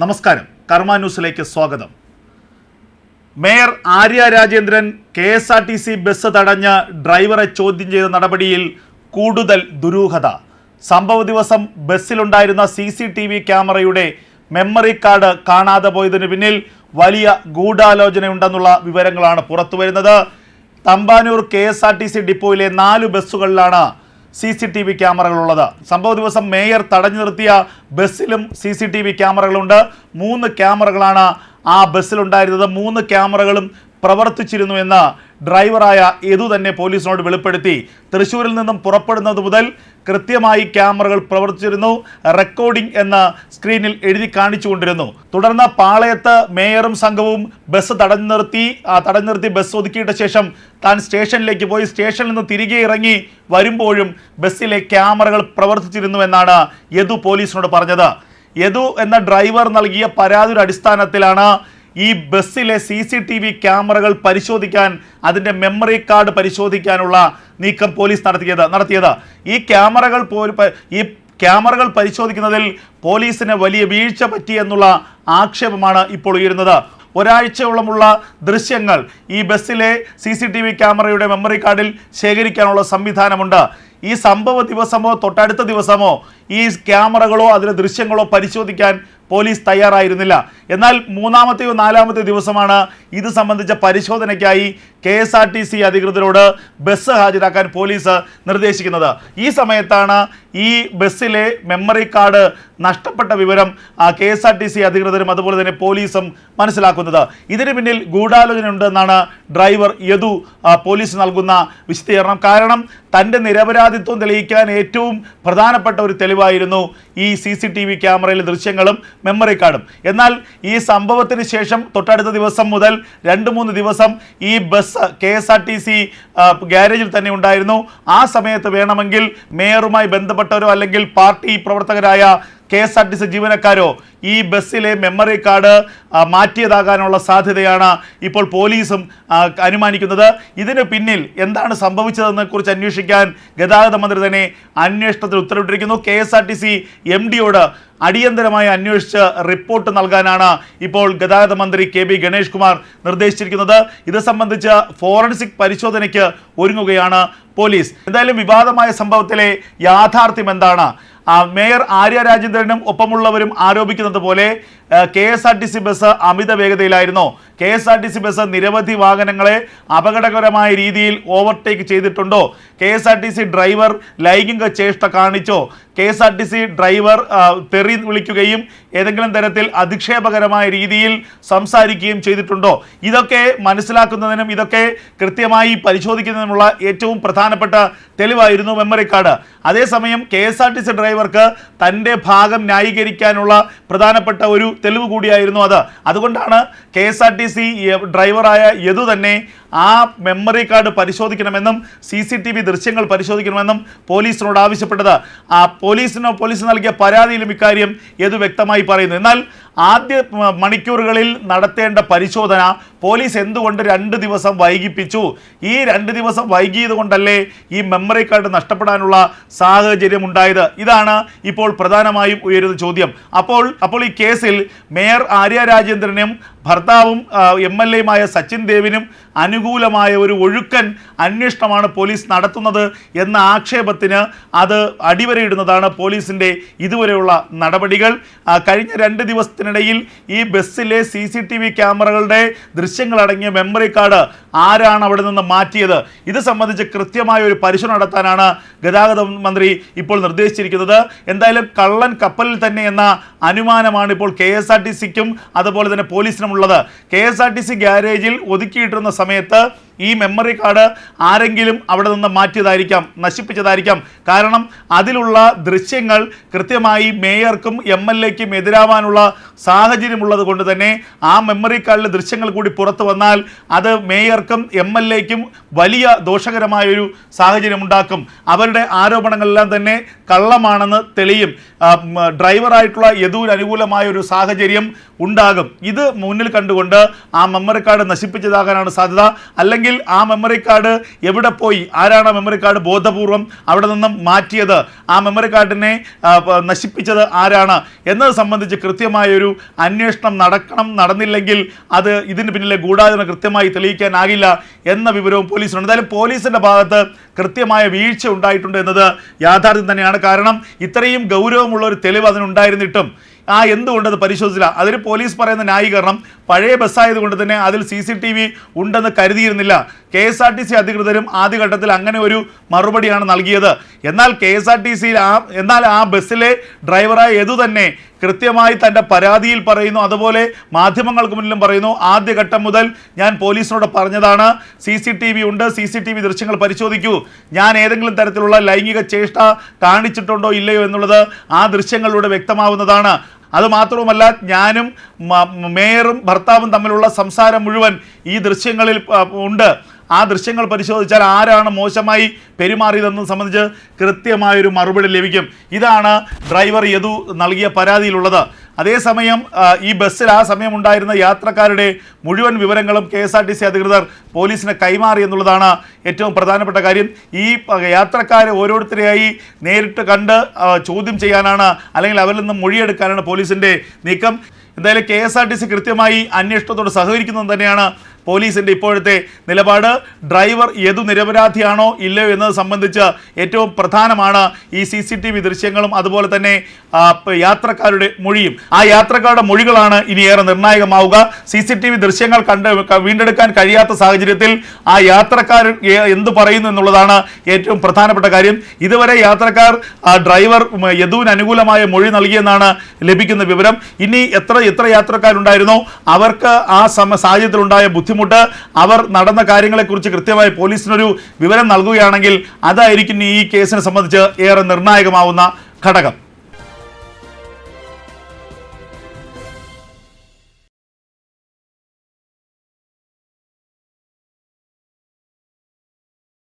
നമസ്കാരം. കർമ്മ ന്യൂസിലേക്ക് സ്വാഗതം. Mayor Arya Rajendran K S R T C bus തടഞ്ഞ് ഡ്രൈവറെ ചോദ്യം ചെയ്ത നടപടിയിൽ കൂടുതൽ ദുരൂഹത. സംഭവ ദിവസം ബസ്സിലുണ്ടായിരുന്ന സി സി ടി വി ക്യാമറയുടെ മെമ്മറി കാർഡ് കാണാതെ പോയതിന് പിന്നിൽ വലിയ ഗൂഢാലോചനയുണ്ടെന്നുള്ള വിവരങ്ങളാണ് പുറത്തുവരുന്നത്. Thampanoor K S R T C ഡിപ്പോയിലെ നാല് ബസ്സുകളിലാണ് സി സി ടി വി ക്യാമറകളുള്ളത്. സംഭവ ദിവസം മേയർ തടഞ്ഞു നിർത്തിയ ബസ്സിലും സി സി ടി വി ക്യാമറകളുണ്ട്. മൂന്ന് ക്യാമറകളാണ് ആ ബസ്സിലുണ്ടായിരുന്നത്. മൂന്ന് ക്യാമറകളും പ്രവർത്തിച്ചിരുന്നു എന്ന് ഡ്രൈവറായ യദു തന്നെ പോലീസിനോട് വെളിപ്പെടുത്തി. തൃശൂരിൽ നിന്നും പുറപ്പെടുന്നത് മുതൽ കൃത്യമായി ക്യാമറകൾ പ്രവർത്തിച്ചിരുന്നു. റെക്കോർഡിംഗ് എന്ന സ്ക്രീനിൽ എഴുതി കാണിച്ചുകൊണ്ടിരുന്നു. തുടർന്ന് പാളയത്ത് മേയറും സംഘവും ബസ് തടഞ്ഞു നിർത്തി. ആ തടഞ്ഞു നിർത്തി ബസ് ഒതുക്കിയിട്ട ശേഷം താൻ സ്റ്റേഷനിലേക്ക് പോയി. സ്റ്റേഷനിൽ നിന്ന് തിരികെ ഇറങ്ങി വരുമ്പോഴും ബസ്സിലെ ക്യാമറകൾ പ്രവർത്തിച്ചിരുന്നു എന്നാണ് യദു പോലീസിനോട് പറഞ്ഞത്. യദു എന്ന ഡ്രൈവർ നൽകിയ പരാതിയുടെ അടിസ്ഥാനത്തിലാണ് ഈ ബസ്സിലെ സി സി ടി വി ക്യാമറകൾ പരിശോധിക്കാൻ അതിന്റെ മെമ്മറി കാർഡ് പരിശോധിക്കാനുള്ള നീക്കം പോലീസ് നടത്തിയത് നടത്തിയത്. ഈ ക്യാമറകൾ ഈ ക്യാമറകൾ പരിശോധിക്കുന്നതിൽ പോലീസിന് വലിയ വീഴ്ച പറ്റിയെന്നുള്ള ആക്ഷേപമാണ് ഇപ്പോൾ ഉയരുന്നത്. ഒരാഴ്ചയോളമുള്ള ദൃശ്യങ്ങൾ ഈ ബസ്സിലെ സി സി ടി വി ക്യാമറയുടെ മെമ്മറി കാർഡിൽ ശേഖരിക്കാനുള്ള സംവിധാനമുണ്ട്. ഈ സംഭവ ദിവസമോ തൊട്ടടുത്ത ദിവസമോ ഈ ക്യാമറകളോ അതിലെ ദൃശ്യങ്ങളോ പരിശോധിക്കാൻ പോലീസ് തയ്യാറായിരുന്നില്ല. എന്നാൽ മൂന്നാമത്തെയോ നാലാമത്തെ ദിവസമാണ് ഇത് സംബന്ധിച്ച പരിശോധനയ്ക്കായി K S R T C അധികൃതരോട് ബസ് ഹാജരാക്കാൻ പോലീസ് നിർദ്ദേശിക്കുന്നത്. ഈ സമയത്താണ് ഈ ബസ്സിലെ മെമ്മറി കാർഡ് നഷ്ടപ്പെട്ട വിവരം K S R T C അധികൃതരും അതുപോലെ തന്നെ പോലീസും മനസ്സിലാക്കുന്നത്. ഇതിന് പിന്നിൽ ഗൂഢാലോചന ഉണ്ടെന്നാണ് ഡ്രൈവർ യദു പോലീസ് നൽകുന്ന വിശദീകരണം. കാരണം തന്റെ നിരപരാധിത്വം തെളിയിക്കാൻ ഏറ്റവും പ്രധാനപ്പെട്ട ഒരു തെളിവായിരുന്നു ഈ സി സി ടി വി ക്യാമറയിലെ ദൃശ്യങ്ങളും മെമ്മറി കാർഡും എന്നാൽ ഈ സംഭവത്തിന് ശേഷം തൊട്ടടുത്ത ദിവസം മുതൽ രണ്ട് മൂന്ന് ദിവസം ഈ bus K S R T C ഗ്യാരേജിൽ തന്നെ ഉണ്ടായിരുന്നു. ആ സമയത്ത് വേണമെങ്കിൽ മേയറുമായി ബന്ധപ്പെട്ടവരോ അല്ലെങ്കിൽ പാർട്ടി പ്രവർത്തകരായ K S R T C ജീവനക്കാരോ ഈ ബസ്സിലെ മെമ്മറി കാർഡ് മാറ്റിയതാകാനുള്ള സാധ്യതയാണ് ഇപ്പോൾ പോലീസും അനുമാനിക്കുന്നത്. ഇതിന് പിന്നിൽ എന്താണ് സംഭവിച്ചതെന്ന് കുറിച്ച് അന്വേഷിക്കാൻ ഗതാഗത മന്ത്രി തന്നെ അന്വേഷണത്തിന് ഉത്തരവിട്ടിരിക്കുന്നു. K S R T C M ഡിയോട് അടിയന്തരമായി അന്വേഷിച്ച് റിപ്പോർട്ട് നൽകാനാണ് ഇപ്പോൾ ഗതാഗത മന്ത്രി കെ ബി ഗണേഷ് കുമാർ നിർദ്ദേശിച്ചിരിക്കുന്നത്. ഇത് സംബന്ധിച്ച് ഫോറൻസിക് പരിശോധനയ്ക്ക് ഒരുങ്ങുകയാണ് പോലീസ്. എന്തായാലും വിവാദമായ സംഭവത്തിലെ യാഥാർത്ഥ്യം എന്താണ്? മേയർ ആര്യ രാജേന്ദ്രനും ഒപ്പമുള്ളവരും ആരോപിക്കുന്നത് പോലെ K S R T C bus അമിത വേഗതയിലായിരുന്നു. K S R T C bus നിരവധി വാഹനങ്ങളെ അപകടകരമായ രീതിയിൽ ഓവർടേക്ക് ചെയ്തിട്ടുണ്ടോ? K S R T C driver ലൈംഗിക ചേഷ്ട കാണിച്ചോ? K S R T C driver തെറി വിളിക്കുകയും ഏതെങ്കിലും തരത്തിൽ അധിക്ഷേപകരമായ രീതിയിൽ സംസാരിക്കുകയും ചെയ്തിട്ടുണ്ടോ? ഇതൊക്കെ മനസ്സിലാക്കുന്നതിനും ഇതൊക്കെ കൃത്യമായി പരിശോധിക്കുന്നതിനുമുള്ള ഏറ്റവും പ്രധാനപ്പെട്ട തെളിവായിരുന്നു മെമ്മറി കാർഡ്. അതേസമയം K S R T C ഡ്രൈവർക്ക് തന്റെ ഭാഗം ന്യായീകരിക്കാനുള്ള പ്രധാനപ്പെട്ട ഒരു തെളിവ് കൂടിയായിരുന്നു അത്. അതുകൊണ്ടാണ് K S R T C ഡ്രൈവറായ യദു തന്നെ ആ മെമ്മറി കാർഡ് പരിശോധിക്കണമെന്നും സി സി ടി വി ദൃശ്യങ്ങൾ പരിശോധിക്കണമെന്നും പോലീസിനോട് ആവശ്യപ്പെട്ടത്. ആ പോലീസിനോ പോലീസ് നൽകിയ പരാതിയിലും ഇക്കാര്യം ഏത് വ്യക്തമായി പറയുന്നു. എന്നാൽ ആദ്യ മണിക്കൂറുകളിൽ നടത്തേണ്ട പരിശോധന പോലീസ് എന്തുകൊണ്ട് രണ്ട് ദിവസം വൈകിപ്പിച്ചു? ഈ രണ്ട് ദിവസം വൈകിയത് കൊണ്ടല്ലേ ഈ മെമ്മറി കാർഡ് നഷ്ടപ്പെടാനുള്ള സാഹചര്യം ഉണ്ടായത്? ഇതാണ് ഇപ്പോൾ പ്രധാനമായും ഉയരുന്ന ചോദ്യം. അപ്പോൾ അപ്പോൾ ഈ കേസിൽ മേയർ ആര്യ രാജേന്ദ്രനും ഭർത്താവും എം എൽ എയുമായ സച്ചിൻ ദേവിനും അനുകൂലമായ ഒരു ഒഴുക്കൻ അന്വേഷണമാണ് പോലീസ് നടത്തുന്നത് എന്ന ആക്ഷേപത്തിന് അത് അടിവരയിടുന്നതാണ് പോലീസിന്റെ ഇതുവരെയുള്ള നടപടികൾ. കഴിഞ്ഞ രണ്ട് ദിവസത്തിനിടയിൽ ഈ ബസ്സിലെ സി ക്യാമറകളുടെ ദൃശ്യങ്ങളടങ്ങിയ മെമ്മറി കാർഡ് ആരാണ് അവിടെ നിന്ന് മാറ്റിയത്? ഇത് സംബന്ധിച്ച് കൃത്യമായ ഒരു പരിശോധന നടത്താനാണ് ഗതാഗത മന്ത്രി ഇപ്പോൾ നിർദ്ദേശിച്ചിരിക്കുന്നത്. എന്തായാലും കള്ളൻ കപ്പലിൽ തന്നെ എന്ന അനുമാനമാണ് ഇപ്പോൾ കെ എസ് ആർ ടി സിക്കും അതുപോലെ തന്നെ പോലീസിനുമുള്ളത്. K S R T C ഗ്യാരേജിൽ ഒതുക്കിയിട്ടിരുന്ന സമയത്ത് ഈ മെമ്മറി കാർഡ് ആരെങ്കിലും അവിടെ നിന്ന് മാറ്റിയതായിരിക്കാം നശിപ്പിച്ചതായിരിക്കാം. കാരണം അതിലുള്ള ദൃശ്യങ്ങൾ കൃത്യമായി മേയർക്കും എം എൽ എക്കും എതിരാവാനുള്ള സാഹചര്യമുള്ളത് കൊണ്ട് തന്നെ ആ മെമ്മറി കാർഡിലെ ദൃശ്യങ്ങൾ കൂടി പുറത്തു വന്നാൽ അത് മേയർക്കും എം എൽ എക്കും വലിയ ദോഷകരമായൊരു സാഹചര്യം ഉണ്ടാക്കും അവരുടെ ആരോപണങ്ങളെല്ലാം തന്നെ കള്ളമാണെന്ന് തെളിയും. ഡ്രൈവറായിട്ടുള്ള യദൂർ അനുകൂലമായ ഒരു സാഹചര്യം ഉണ്ടാകും. ഇത് മുന്നിൽ കണ്ടുകൊണ്ട് ആ മെമ്മറി കാർഡ് നശിപ്പിച്ചതാകാനാണ് സാധ്യത. അല്ലെങ്കിൽ അല്ലെങ്കിൽ ആ മെമ്മറി കാർഡ് എവിടെ പോയി? ആരാണ് ആ മെമ്മറി കാർഡ് ബോധപൂർവം അവിടെ നിന്നും മാറ്റിയത്? ആ മെമ്മറി കാർഡിനെ നശിപ്പിച്ചത് ആരാണ്? എന്നത് സംബന്ധിച്ച് കൃത്യമായൊരു അന്വേഷണം നടക്കണം നടന്നില്ലെങ്കിൽ അത് ഇതിന് പിന്നിലെ ഗൂഢാലോചന കൃത്യമായി തെളിയിക്കാനാകില്ല എന്ന വിവരവും പോലീസിനുണ്ട്. എന്തായാലും പോലീസിന്റെ ഭാഗത്ത് കൃത്യമായ വീഴ്ച ഉണ്ടായിട്ടുണ്ട് എന്നത് യാഥാർത്ഥ്യം തന്നെയാണ്. കാരണം ഇത്രയും ഗൗരവമുള്ള ഒരു തെളിവ് അതിനുണ്ടായിരുന്നിട്ടും ആ എന്തുകൊണ്ട് അത് പരിശോധിച്ചില്ല? അതിന് പോലീസ് പറയുന്ന ന്യായീകരണം പഴയ ബസ്സായതുകൊണ്ട് തന്നെ അതിൽ സി സി ടി വി ഉണ്ടെന്ന് കരുതിയിരുന്നില്ല. K S R T C അധികൃതരും ആദ്യഘട്ടത്തിൽ അങ്ങനെ ഒരു മറുപടിയാണ് നൽകിയത്. എന്നാൽ കെ എസ് ആർ ടി സിയിൽ ആ എന്നാൽ ആ ബസ്സിലെ ഡ്രൈവറായ എതു തന്നെ കൃത്യമായി തന്റെ പരാതിയിൽ പറയുന്നു. അതുപോലെ മാധ്യമങ്ങൾക്ക് മുന്നിലും പറയുന്നു ആദ്യഘട്ടം മുതൽ ഞാൻ പോലീസിനോട് പറഞ്ഞതാണ് സി സി ടി വി ഉണ്ട് സി സി ടി വി ദൃശ്യങ്ങൾ പരിശോധിക്കൂ. ഞാൻ ഏതെങ്കിലും തരത്തിലുള്ള ലൈംഗിക ചേഷ്ട കാണിച്ചിട്ടുണ്ടോ ഇല്ലയോ എന്നുള്ളത് ആ ദൃശ്യങ്ങളിലൂടെ വ്യക്തമാവുന്നതാണ്. അത് മാത്രവുമല്ല ഞാനും മേയറും ഭർത്താവും തമ്മിലുള്ള സംസാരം മുഴുവൻ ഈ ദൃശ്യങ്ങളിൽ ഉണ്ട്. ആ ദൃശ്യങ്ങൾ പരിശോധിച്ചാൽ ആരാണ് മോശമായി പെരുമാറിയതെന്ന് സംബന്ധിച്ച് കൃത്യമായൊരു മറുപടി ലഭിക്കും. ഇതാണ് ഡ്രൈവർ യദു നൽകിയ പരാതിയിലുള്ളത്. അതേസമയം ഈ ബസ്സിൽ ആ സമയം ഉണ്ടായിരുന്ന യാത്രക്കാരുടെ മുഴുവൻ വിവരങ്ങളും K S R T C അധികൃതർ പോലീസിന് കൈമാറി എന്നുള്ളതാണ് ഏറ്റവും പ്രധാനപ്പെട്ട കാര്യം. ഈ യാത്രക്കാരെ ഓരോരുത്തരെയായി നേരിട്ട് കണ്ട് ചോദ്യം ചെയ്യാനാണ് അല്ലെങ്കിൽ അവരിൽ നിന്ന് മൊഴിയെടുക്കാനാണ് പോലീസിന്റെ നീക്കം. എന്തായാലും K S R T C കൃത്യമായി അന്വേഷണത്തോട് സഹകരിക്കുന്നത് തന്നെയാണ് പോലീസിന്റെ ഇപ്പോഴത്തെ നിലപാട്? ഡ്രൈവർ ഏതു നിരപരാധിയാണോ ഇല്ലയോ എന്നത് സംബന്ധിച്ച് ഏറ്റവും പ്രധാനമാണ് ഈ സി സി ടി വി ദൃശ്യങ്ങളും അതുപോലെ തന്നെ യാത്രക്കാരുടെ മൊഴിയും. ആ യാത്രക്കാരുടെ മൊഴികളാണ് ഇനി ഏറെ നിർണായകമാവുക. സി സി ടി വി ദൃശ്യങ്ങൾ കണ്ട് വീണ്ടെടുക്കാൻ കഴിയാത്ത സാഹചര്യത്തിൽ ആ യാത്രക്കാർ എന്ത് പറയുന്നു എന്നുള്ളതാണ് ഏറ്റവും പ്രധാനപ്പെട്ട കാര്യം. ഇതുവരെ യാത്രക്കാർ ഡ്രൈവർ യദുവിന് അനുകൂലമായ മൊഴി നൽകിയെന്നാണ് ലഭിക്കുന്ന വിവരം. ഇനി എത്ര എത്ര യാത്രക്കാരുണ്ടായിരുന്നോ? അവർക്ക് ആ സമ സാഹചര്യത്തിലുണ്ടായ ബുദ്ധിമുട്ട്. അവർ നടന്ന കാര്യങ്ങളെക്കുറിച്ച് കൃത്യമായി പോലീസിനൊരു വിവരം നൽകുകയാണെങ്കിൽ അതായിരിക്കും ഈ കേസിനെ സംബന്ധിച്ച് ഏറെ നിർണായകമാവുന്ന ഘടകം.